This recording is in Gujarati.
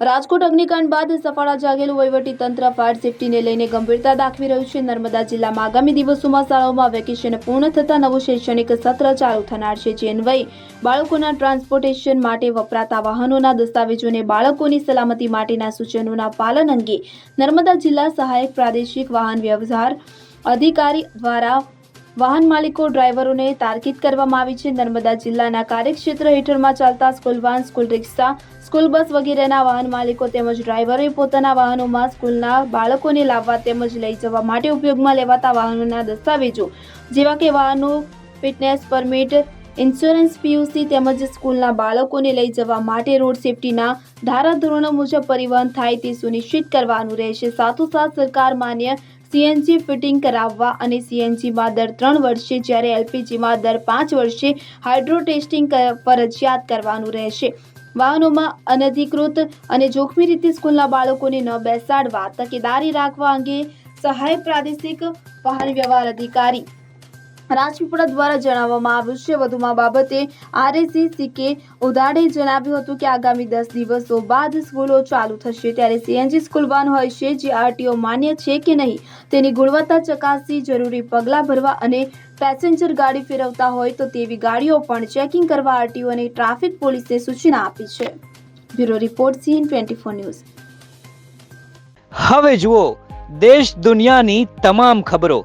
રાજકોટ અગ્નિકાંડ બાદ સફાળા જાગેલું વહીવટી તંત્ર ફાયર સેફટીને લઈને ગંભીરતા દાખવી રહ્યું છે. નર્મદા જિલ્લામાં આગામી દિવસોમાં શાળાઓમાં વેકેશન પૂર્ણ થતાં નવું શૈક્ષણિક સત્ર ચાલુ થનાર છે. જે અન્વયે બાળકોના ટ્રાન્સપોર્ટેશન માટે વપરાતા વાહનોના દસ્તાવેજોને બાળકોની સલામતી માટેના સૂચનોના પાલન અંગે નર્મદા જિલ્લા સહાયક પ્રાદેશિક વાહન વ્યવહાર અધિકારી દ્વારા વાહન માલિકો ડ્રાઈવરોને તાર્કિત કરવામાં આવી છે. નર્મદા જિલ્લાના કાર્યક્ષેત્ર હેઠળમાં ચાલતા સ્કૂલ વાન, સ્કૂલ રિક્ષા, સ્કૂલ બસ વગેરેના વાહન માલિકો તેમજ ડ્રાઈવરોએ પોતાના વાહનોમાં સ્કૂલના બાળકોને લાવવા તેમજ લઈ જવા માટે ઉપયોગમાં લેવાતા વાહનોના દસ્તાવેજો, જેવા કે વાહનો, ફિટનેસ પરમિટ, ઇન્સ્યોરન્સ પીયુસી તેમજ સ્કૂલના બાળકોને લઈ જવા માટે રોડ સેફટીના ધારાધોરણો મુજબ પરિવહન થાય તે સુનિશ્ચિત કરવાનું રહેશે. સાથોસાથ સરકાર માન્ય સીએનજી ફિટિંગ કરાવવા અને સીએનજીમાં દર ત્રણ વર્ષે જ્યારે એલપીજીમાં દર પાંચ વર્ષે હાઇડ્રો ટેસ્ટિંગ ફરજિયાત કરવાનું રહેશે. વાહનોમાં અનધિકૃત અને જોખમી રીતે સ્કૂલના બાળકોને ન બેસાડવા, તકેદારી રાખવા અંગે સહાય પ્રાદેશિક વાહન વ્યવહાર અધિકારી રાજપીપળા દ્વારા જણાવવામાં આવ્યું છે. વધુમાં બાબતે આરએસી સીકે ઉદાડે જણાવ્યું હતું કે આગામી દસ દિવસો બાદ સ્કૂલો ચાલુ થશે. ત્યારે સીએનજી સ્કૂલ વાન હોય છે. જે આરટીઓ માન્ય છે કે નહીં, તેની ગુણવત્તા ચકાસી જરૂરી પગલાં ભરવા અને પેસેન્જર ગાડી ફેરવતા હોય તો તેવી ગાડીઓ પણ ચેકિંગ કરવા આરટીઓ અને ટ્રાફિક પોલીસે સૂચના આપી છે. Bureau report CN twenty four news. હવે જુઓ, દેશ દુનિયાની તમામ ખબરો.